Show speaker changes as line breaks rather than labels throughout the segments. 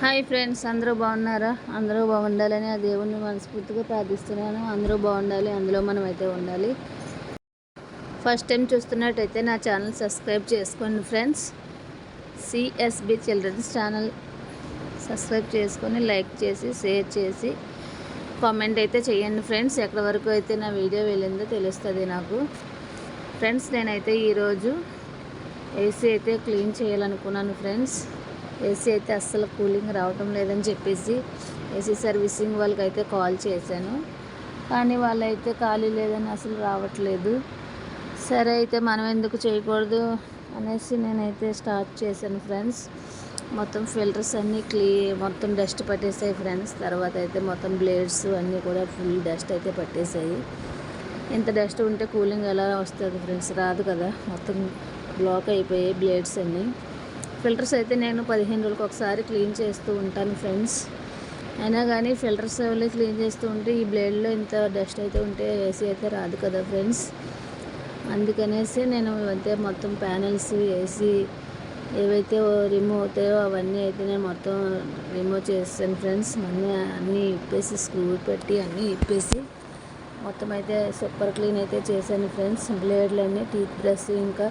Hi friends అందరూ బాగున్నారా? అందరూ బాగుండాలని ఆ దేవుణ్ణి మనస్ఫూర్తిగా ప్రార్థిస్తున్నాను. అందరూ బాగుండాలి అందులో మనం అయితే ఉండాలి. ఫస్ట్ టైం చూస్తున్నట్టయితే నా ఛానల్ సబ్స్క్రైబ్ చేసుకోండి friends. CSB children's channel subscribe చేసుకొని లైక్ చేసి షేర్ చేసి కామెంట్ అయితే చేయండి ఫ్రెండ్స్. ఎక్కడి వరకు అయితే నా వీడియో వెళ్ళిందో తెలుస్తుంది నాకు. ఫ్రెండ్స్ నేనైతే ఈరోజు ఏసీ అయితే క్లీన్ చేయాలనుకున్నాను ఫ్రెండ్స్. ఏసీ అయితే అస్సలు కూలింగ్ రావటం లేదని చెప్పేసి ఏసీ సర్వీసింగ్ వాళ్ళకి అయితే కాల్ చేశాను. కానీ వాళ్ళైతే ఖాళీ లేదని అసలు రావట్లేదు. సరే అయితే మనం ఎందుకు చేయకూడదు అనేసి నేనైతే స్టార్ట్ చేశాను ఫ్రెండ్స్. మొత్తం ఫిల్టర్స్ అన్నీ క్లీ మొత్తం డస్ట్ పట్టేసాయి ఫ్రెండ్స్. తర్వాత అయితే మొత్తం బ్లేడ్స్ అన్నీ కూడా ఫుల్ డస్ట్ అయితే పట్టేసాయి. ఇంత డస్ట్ ఉంటే కూలింగ్ ఎలా వస్తుంది ఫ్రెండ్స్? రాదు కదా. మొత్తం బ్లాక్ అయిపోయాయి బ్లేడ్స్ అన్నీ. ఫిల్టర్స్ అయితే నేను పదిహేను రోజులకు ఒకసారి క్లీన్ చేస్తూ ఉంటాను ఫ్రెండ్స్. అయినా కానీ ఫిల్టర్స్ వల్ల క్లీన్ చేస్తూ ఉంటే ఈ బ్లేడ్లో ఇంత డస్ట్ అయితే ఉంటే ఏసీ అయితే రాదు కదా ఫ్రెండ్స్. అందుకనేసి నేను అయితే మొత్తం ప్యానెల్స్ ఏసీ ఏవైతే రిమూవ్ అవుతాయో అవన్నీ అయితే నేను మొత్తం రిమూవ్ చేస్తాను ఫ్రెండ్స్. అన్నీ అన్నీ ఇప్పేసి స్క్రూ పెట్టి అన్నీ ఇప్పేసి మొత్తం అయితే సూపర్ క్లీన్ అయితే చేశాను ఫ్రెండ్స్. బ్లేడ్లన్నీ టీత్ బ్రష్ ఇంకా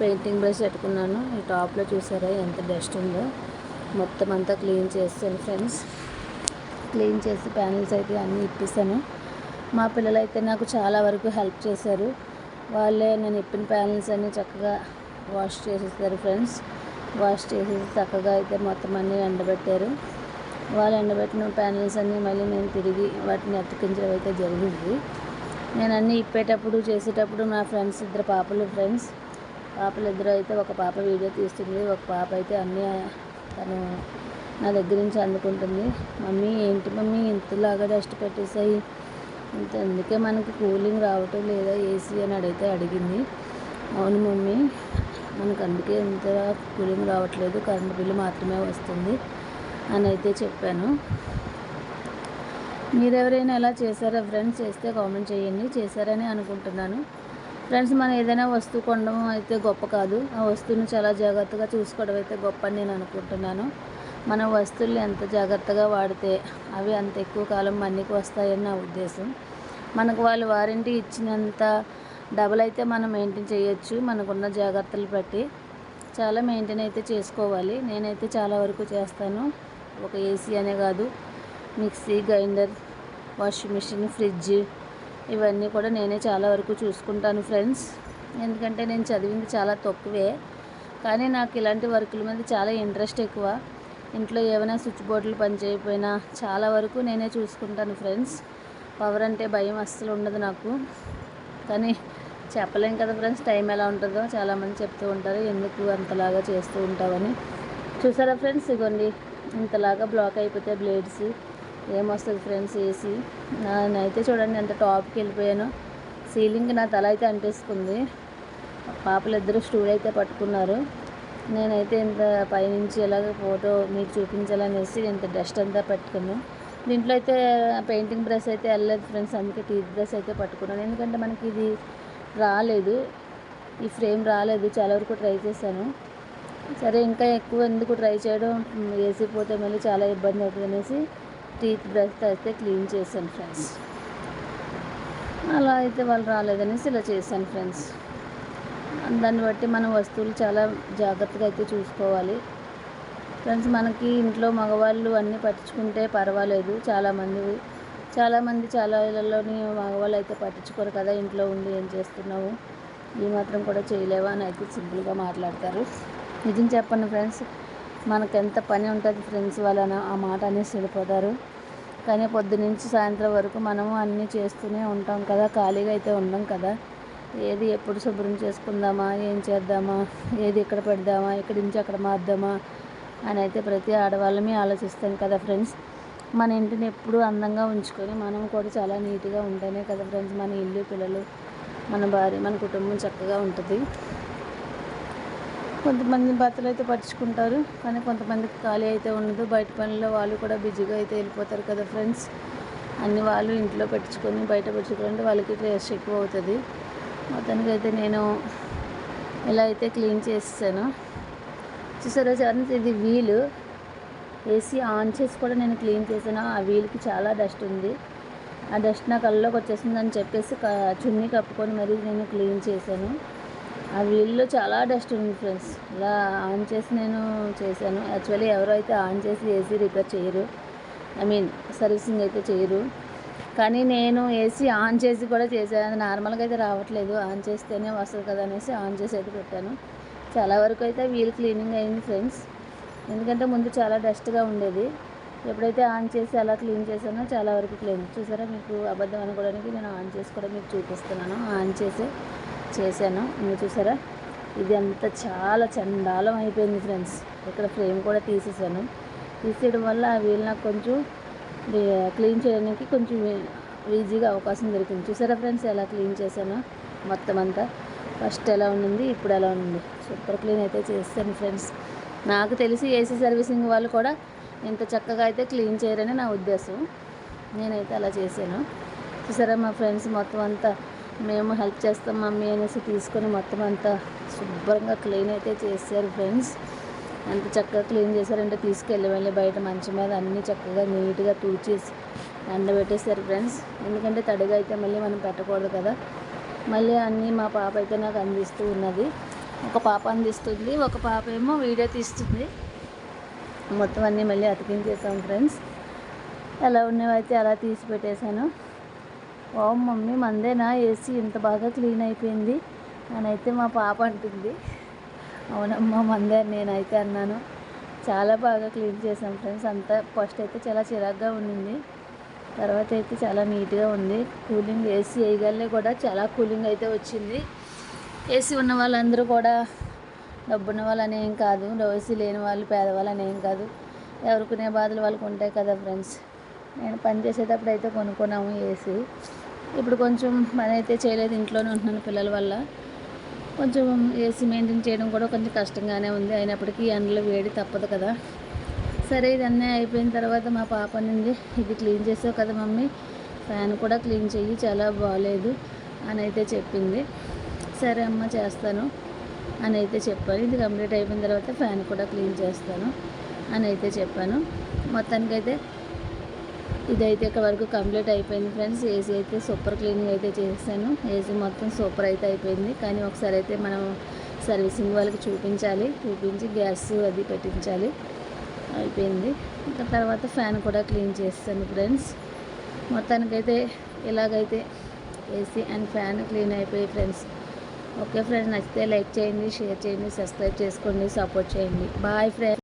పెయింటింగ్ బ్రష్ పెట్టుకున్నాను. ఈ టాప్లో చూసారా ఎంత డస్ట్ ఉందో. మొత్తం అంతా క్లీన్ చేస్తాను ఫ్రెండ్స్. క్లీన్ చేసి ప్యానల్స్ అయితే అన్నీ ఇప్పిస్తాను మా పిల్లలు అయితే నాకు చాలా వరకు హెల్ప్ చేశారు. వాళ్ళే నేను ఇప్పిన ప్యానల్స్ అన్నీ చక్కగా వాష్ చేసేస్తారు ఫ్రెండ్స్. వాష్ చేసేసి చక్కగా అయితే మొత్తం అన్నీ ఎండబెట్టారు. వాళ్ళు ఎండబెట్టిన ప్యానల్స్ అన్నీ మళ్ళీ నేను తిరిగి వాటిని అతికించడం అయితే జరిగింది. నేను అన్నీ ఇప్పేటప్పుడు చేసేటప్పుడు నా ఫ్రెండ్స్ ఇద్దరు పాపలు ఫ్రెండ్స్. పాపలు ఇద్దరు అయితే ఒక పాప వీడియో తీస్తుంది. ఒక పాప అయితే అన్నీ తను నా దగ్గర నుంచి అందుకుంటుంది. మమ్మీ ఏంటి మమ్మీ? ఇంతలాగా డస్ట్ పెట్టేసాయి ఇంత అందుకే మనకి కూలింగ్ రావటం లేదా ఏసీ అని అడిగితే అడిగింది. అవును మమ్మీ మనకు అందుకే ఇంత కూలింగ్ రావట్లేదు. కరెంట్ బిల్లు మాత్రమే వస్తుంది అని అయితే చెప్పాను. మీరెవరైనా ఎలా చేశారా? ఫ్రెండ్స్ చేస్తే కామెంట్ చేయండి. చేశారని అనుకుంటున్నాను. ఫ్రెండ్స్ మనం ఏదైనా వస్తువు కొనడం అయితే గొప్ప కాదు. ఆ వస్తువుని చాలా జాగ్రత్తగా చూసుకోవడం అయితే గొప్ప అని నేను అనుకుంటున్నాను. మన వస్తువులు ఎంత జాగ్రత్తగా వాడితే అవి అంత ఎక్కువ కాలం మన్నికి వస్తాయని నా ఉద్దేశం. మనకు వాళ్ళు వారంటీ ఇచ్చినంత డబల్ అయితే మనం మెయింటైన్ చేయొచ్చు. మనకున్న జాగ్రత్తలు బట్టి చాలా మెయింటైన్ అయితే చేసుకోవాలి. నేనైతే చాలా వరకు చేస్తాను. ఒక ఏసీ అనే కాదు mixie grinder washing machine fridge ఇవన్నీ కూడా నేనే చాలా వరకు చూసుకుంటాను ఫ్రెండ్స్. ఎందుకంటే నేను చదివింది చాలా తక్కువే. కానీ నాకు ఇలాంటి వర్కుల మీద చాలా ఇంట్రెస్ట్ ఎక్కువ. ఇంట్లో ఏమైనా స్విచ్ బోర్డులు పనిచేయకపోయినా చాలా వరకు నేనే చూసుకుంటాను ఫ్రెండ్స్. పవర్ అంటే భయం అస్సలు ఉండదు నాకు. కానీ చెప్పలేం కదా ఫ్రెండ్స్ టైం ఎలా ఉంటుందో. చాలామంది చెప్తూ ఉంటారు ఎందుకు అంతలాగా చేస్తూ ఉంటావని. చూసారా ఫ్రెండ్స్ ఇగోండి. ఇంతలాగా బ్లాక్ అయిపోతే బ్లేడ్స్. ఏమొస్తుంది ఫ్రెండ్స్ ఏసీ? నేనైతే చూడండి ఎంత టాప్కి వెళ్ళిపోయాను. సీలింగ్ నా తల అయితే అంటేసుకుంది. పాపలు ఇద్దరు స్టూల్ అయితే పట్టుకున్నారు. నేనైతే ఇంత పైనుంచి ఎలాగ ఫోటో మీకు చూపించాలనేసి ఇంత డస్ట్ అంతా పెట్టుకున్నాను దీంట్లో అయితే పెయింటింగ్ బ్రష్ అయితే వెళ్ళలేదు ఫ్రెండ్స్ అందుకే టీత్ బ్రష్ అయితే పట్టుకున్నాను. ఎందుకంటే మనకి ఇది రాలేదు. ఈ ఫ్రేమ్ రాలేదు. చాలా వరకు ట్రై చేశాను. సరే ఇంకా ఎక్కువ ఎందుకు ట్రై చేయడం? వేసిపోతే మళ్ళీ చాలా ఇబ్బంది అవుతుంది అనేసి టీత్ బ్రష్ అయితే క్లీన్ చేశాను ఫ్రెండ్స్ అలా అయితే వాళ్ళు రాలేదనేసి ఇలా చేశాను ఫ్రెండ్స్ దాన్ని బట్టి మన వస్తువులు చాలా జాగ్రత్తగా అయితే చూసుకోవాలి. ఫ్రెండ్స్ మనకి ఇంట్లో మగవాళ్ళు అన్నీ పట్టించుకుంటే పర్వాలేదు. చాలామంది చాలామంది చాలా ఇళ్ళలోని మగవాళ్ళు అయితే పట్టించుకోరు కదా ఇంట్లో ఉండి ఏం చేస్తున్నావు? ఈ మాత్రం కూడా చేయలేవా? అని అయితే సింపుల్గా మాట్లాడతారు. నిజం చెప్పండి ఫ్రెండ్స్ మనకు ఎంత పని ఉంటుంది ఫ్రెండ్స్ వాళ్ళని ఆ మాట అనేసి వెళ్ళిపోతారు. కానీ పొద్దునుంచి సాయంత్రం వరకు మనము అన్నీ చేస్తూనే ఉంటాం కదా ఖాళీగా అయితే ఉండం కదా. ఏది ఎప్పుడు శుభ్రం చేసుకుందామా ఏం చేద్దామా ఏది ఇక్కడ పెడదామా ఇక్కడి నుంచి అక్కడ మార్దామా అని అయితే ప్రతి ఆడవాళ్ళమే ఆలోచిస్తాం కదా ఫ్రెండ్స్ మన ఇంటిని ఎప్పుడూ అందంగా ఉంచుకొని మనం కూడా చాలా నీట్గా ఉంటేనే కదా ఫ్రెండ్స్ మన ఇల్లు పిల్లలు మన భార్య మన కుటుంబం చక్కగా ఉంటుంది. కొంతమంది భర్తలు అయితే పట్టించుకుంటారు కానీ కొంతమందికి ఖాళీ అయితే ఉండదు. బయట పనుల్లో వాళ్ళు కూడా బిజీగా అయితే వెళ్ళిపోతారు కదా ఫ్రెండ్స్. అన్ని వాళ్ళు ఇంట్లో పెట్టుకొని బయట పెట్టుకోవాలంటే వాళ్ళకి టేస్ట్ ఎక్కువ అవుతుంది. మొత్తానికి అయితే నేను ఇలా అయితే క్లీన్ చేస్తాను చూసారా సార్ ఇది వీలు. ఏసీ ఆన్ చేసి కూడా నేను క్లీన్ చేశాను. ఆ వీల్కి చాలా డస్ట్ ఉంది. ఆ డస్ట్ నా కళ్ళలోకి వచ్చేసిందని చెప్పేసి చున్నీ కప్పుకొని మరీ నేను క్లీన్ చేశాను. ఆ వీల్లో చాలా డస్ట్ ఉంది ఫ్రెండ్స్. ఇలా ఆన్ చేసి నేను చేశాను. యాక్చువల్లీ ఎవరైతే అయితే ఆన్ చేసి ఏసీ రిపేర్ చేయరు. ఐ మీన్ సర్వీసింగ్ అయితే చేయరు. కానీ నేను ఏసీ ఆన్ చేసి కూడా చేశాను. నార్మల్గా అయితే రావట్లేదు. ఆన్ చేస్తేనే వస్తుంది కదా అనేసి ఆన్ చేసి అయితే పెట్టాను. చాలా వరకు అయితే వీల్ క్లీనింగ్ అయింది ఫ్రెండ్స్. ఎందుకంటే ముందు చాలా డస్ట్గా ఉండేది. ఎప్పుడైతే ఆన్ చేసి అలా క్లీన్ చేశానో చాలా వరకు క్లీన్. చూసారా మీకు అబద్ధం అనుకోవడానికి నేను ఆన్ చేసి కూడా మీకు చూపిస్తున్నాను. ఆన్ చేసి చేశాను. మీరు చూసారా? ఇది అంతా చాలా చండాలం అయిపోయింది ఫ్రెండ్స్. ఇక్కడ ఫ్రేమ్ కూడా తీసేసాను. తీసేయడం వల్ల వీళ్ళు నాకు కొంచెం క్లీన్ చేయడానికి కొంచెం ఈజీగా అవకాశం దొరికింది. చూసారా ఫ్రెండ్స్ ఎలా క్లీన్ చేశానో మొత్తం అంతా? ఫస్ట్ ఎలా ఉండింది ఇప్పుడు ఎలా ఉంది సూపర్ క్లీన్ అయితే చేస్తాను ఫ్రెండ్స్. నాకు తెలిసి ఏసీ సర్వీసింగ్ వాళ్ళు కూడా ఇంత చక్కగా అయితే క్లీన్ చేయరని నా ఉద్దేశం. నేనైతే అలా చేశాను. చూసారా మా ఫ్రెండ్స్ మొత్తం అంతా మేము హెల్ప్ చేస్తాం మమ్మీ అనేసి తీసుకొని మొత్తం అంతా శుభ్రంగా క్లీన్ అయితే చేశారు ఫ్రెండ్స్. ఎంత చక్కగా క్లీన్ చేశారంటే తీసుకెళ్ళి వెళ్ళి బయట మంచి మీద అన్నీ చక్కగా నీట్గా తూచేసి ఎండబెట్టేశారు ఫ్రెండ్స్. ఎందుకంటే తడిగా అయితే మళ్ళీ మనం పెట్టకూడదు కదా. మళ్ళీ అన్నీ మా పాప అయితే నాకు అందిస్తూ ఉన్నది. ఒక పాప అందిస్తుంది ఒక పాప ఏమో వీడియో తీస్తుంది. మొత్తం అన్నీ మళ్ళీ అతికించేసాం ఫ్రెండ్స్. ఎలా ఉన్నవైతే అలా తీసి పెట్టేశాను. ఓ మమ్మీ మందేనా? ఏసీ ఇంత బాగా క్లీన్ అయిపోయింది అని అయితే మా పాప అంటుంది. అవునమ్మా మందే నేనైతే అన్నాను. చాలా బాగా క్లీన్ చేసాం ఫ్రెండ్స్. అంతా ఫస్ట్ అయితే చాలా చిరాగ్గా ఉండింది. తర్వాత అయితే చాలా నీట్గా ఉంది. కూలింగ్ ఏసీ వేయగలనే కూడా చాలా కూలింగ్ అయితే వచ్చింది. ఏసీ ఉన్న వాళ్ళందరూ కూడా డబ్బున్న వాళ్ళని ఏం కాదు. ఏసీ లేని వాళ్ళు పేదవాళ్ళని ఏం కాదు. ఎవరుకునే బాధలు వాళ్ళకు ఉంటాయి కదా ఫ్రెండ్స్. నేను పని చేసేటప్పుడు అయితే కొనుక్కున్నాము ఏసీ ఇప్పుడు కొంచెం పని అయితే చేయలేదు ఇంట్లోనే ఉంటున్నాను పిల్లల వల్ల. కొంచెం ఏసీ మెయింటైన్ చేయడం కూడా కొంచెం కష్టంగానే ఉంది. అయినప్పటికీ ఎండలో వేడి తప్పదు కదా. సరే ఇదన్నీ అయిపోయిన తర్వాత మా పాప నుండి ఇది క్లీన్ చేసావు కదా మమ్మీ ఫ్యాన్ కూడా క్లీన్ చెయ్యి చాలా బాగాలేదు అని అయితే చెప్పింది. సరే అమ్మ చేస్తాను అని అయితే చెప్పాను. ఇది కంప్లీట్ అయిపోయిన తర్వాత ఫ్యాన్ కూడా క్లీన్ చేస్తాను అని అయితే చెప్పాను. మొత్తానికైతే ఇదైతే ఇక్కడ వరకు కంప్లీట్ అయిపోయింది ఫ్రెండ్స్. ఏసీ అయితే సూపర్ క్లీనింగ్ అయితే చేశాను. ఏసీ మొత్తం సూపర్ అయితే అయిపోయింది. కానీ ఒకసారి అయితే మనం సర్వీసింగ్ వాళ్ళకి చూపించాలి. చూపించి గ్యాస్ అది పెట్టించాలి. అయిపోయింది. ఇంకా తర్వాత ఫ్యాన్ కూడా క్లీన్ చేస్తాను ఫ్రెండ్స్. మొత్తానికైతే ఇలాగైతే ఏసీ అండ్ ఫ్యాన్ క్లీన్ అయిపోయి ఫ్రెండ్స్. ఓకే ఫ్రెండ్స్ నచ్చితే లైక్ చేయండి షేర్ చేయండి సబ్స్క్రైబ్ చేసుకోండి సపోర్ట్ చేయండి. Bye friends.